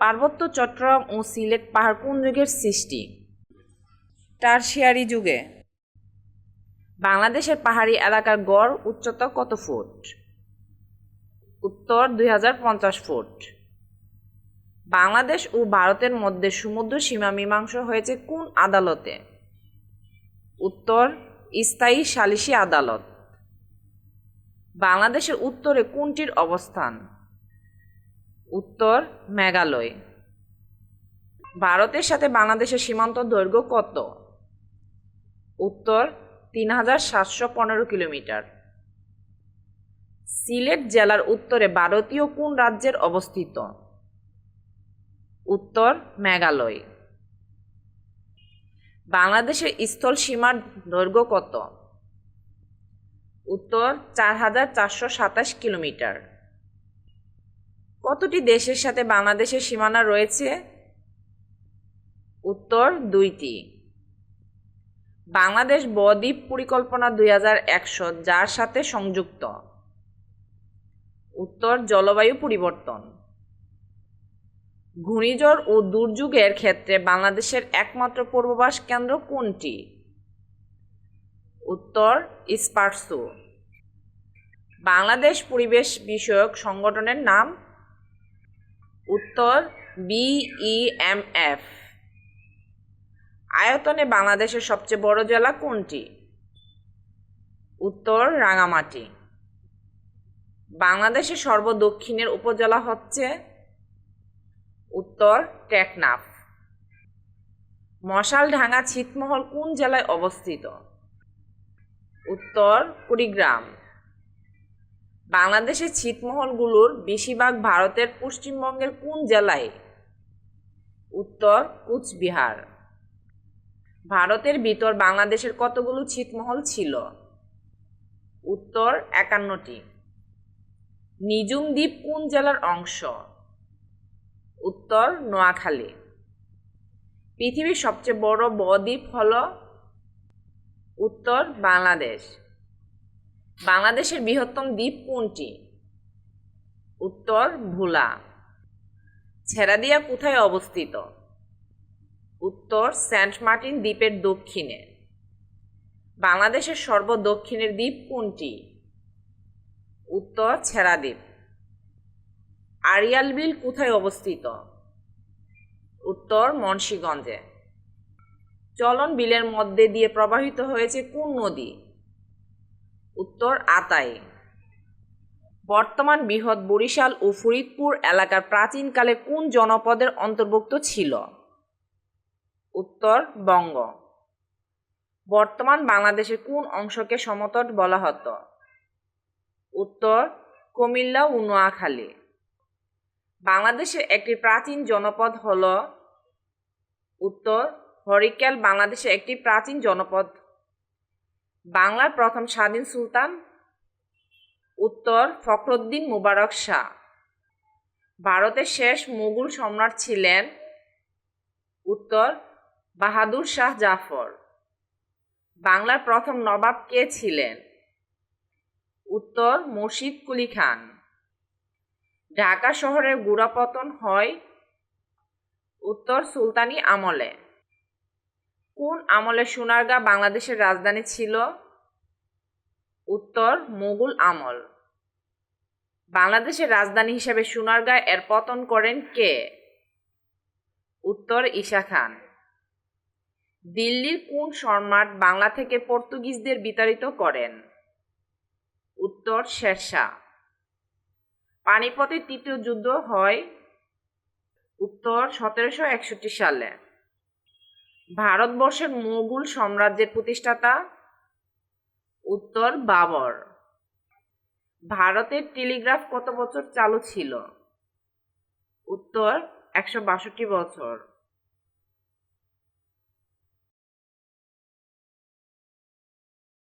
পার্বত্য চট্টগ্রাম ও সিলেট পাহাড় কোন যুগের সৃষ্টি। টারশিয়ারি যুগে। বাংলাদেশের পাহাড়ি এলাকার গড় উচ্চতা কত ফুট? উত্তর দুই হাজার পঞ্চাশ ফুট। বাংলাদেশ ও ভারতের মধ্যে সমুদ্র সীমা মীমাংসা হয়েছে কোন আদালতে? উত্তর, স্থায়ী সালিসি আদালত। বাংলাদেশের উত্তরে কোনটির অবস্থান? উত্তর মেঘালয়। ভারতের সাথে বাংলাদেশের সীমান্ত দৈর্ঘ্য কত? উত্তর তিন হাজার সাতশো পনেরো কিলোমিটার। সিলেট জেলার উত্তরে ভারতীয় কোন রাজ্যের অবস্থিত? উত্তর, মেঘালয়। বাংলাদেশের স্থল সীমার দৈর্ঘ্য কত? উত্তর চার হাজার চারশো সাতাশ কিলোমিটার। কতটি দেশের সাথে বাংলাদেশের সীমানা রয়েছে? উত্তর দুইটি। বাংলাদেশ বদ্বীপ পরিকল্পনা দুই হাজার একশো, যার সাথে সংযুক্ত। উত্তর জলবায়ু পরিবর্তন। ঘূর্ণিঝড় ও দুর্যোগের ক্ষেত্রে বাংলাদেশের একমাত্র পূর্ববাস কেন্দ্র কোনটি? উত্তর স্পার্সু। বাংলাদেশ পরিবেশ বিষয়ক সংগঠনের নাম উত্তর বিইএমএফ আয়তনে বাংলাদেশের সবচেয়ে বড় জেলা কোনটি? উত্তর রাঙামাটি। বাংলাদেশের সর্বদক্ষিণের উপজেলা হচ্ছে উত্তর টেকনাফ। মশালঢাঙ্গা ছিটমহল কোন জেলায় অবস্থিত? উত্তর কুড়িগ্রাম। বাংলাদেশের ছিটমহলগুলোর বেশিরভাগ ভারতের পশ্চিমবঙ্গের কোন জেলায়? উত্তর, কুচবিহার। ভারতের ভিতর বাংলাদেশের কতগুলো ছিটমহল ছিল? উত্তর, একান্নটি। নিজুম দ্বীপ কোন জেলার অংশ? উত্তর, নোয়াখালী। পৃথিবীর সবচেয়ে বড় বদ্বীপ হল উত্তর বাংলাদেশ। বাংলাদেশের বৃহত্তম দ্বীপ কোনটি? উত্তর, ভোলা। ছেড়াদিয়া কোথায় অবস্থিত? উত্তর, সেন্ট মার্টিন দ্বীপের দক্ষিণে। বাংলাদেশের সর্বদক্ষিণের দ্বীপ কোনটি? উত্তর, ছেড়াদ্বীপ। আরিয়াল বিল কোথায় অবস্থিত? উত্তর, মুন্সীগঞ্জে। চলন বিলের মধ্যে দিয়ে প্রবাহিত হয়েছে কোন নদী? উত্তর আতাই। বর্তমান বৃহৎ বরিশাল ও ফরিদপুর এলাকার প্রাচীনকালে কোন জনপদের অন্তর্ভুক্ত ছিল? উত্তর, বঙ্গ। বর্তমান বাংলাদেশের কোন অংশকে সমতট বলা হতো? উত্তর, কুমিল্লা ও নোয়াখালী। বাংলাদেশের একটি প্রাচীন জনপদ হল উত্তর, হরিকেল বাংলাদেশের একটি প্রাচীন জনপদ। বাংলার প্রথম স্বাধীন সুলতান উত্তর ফখরুদ্দিন মুবারক শাহ। ভারতের শেষ মুঘল সম্রাট ছিলেন উত্তর বাহাদুর শাহ জাফর। বাংলার প্রথম নবাব কে ছিলেন? উত্তর মুর্শিদ কুলি খান। ঢাকা শহরের গুড়াপতন হয় উত্তর সুলতানি আমলে। কোন আমলে সোনারগাঁ বাংলাদেশের রাজধানী ছিল? উত্তর মুঘল আমল। বাংলাদেশের রাজধানী হিসেবে সোনারগাঁ এর পতন করেন কে? উত্তর, ঈশা খান। দিল্লির কোন সম্রাট বাংলা থেকে পর্তুগিজদের বিতাড়িত করেন? উত্তর শেরশাহ পানিপথের তৃতীয় যুদ্ধ হয় উত্তর, সতেরোশো একষট্টি সালে। ভারতবর্ষের মোগল সাম্রাজ্যের প্রতিষ্ঠাতা উত্তর বাবর। ভারতের টেলিগ্রাফ কত বছর চালু ছিল? উত্তর একশো বাষট্টি বছর।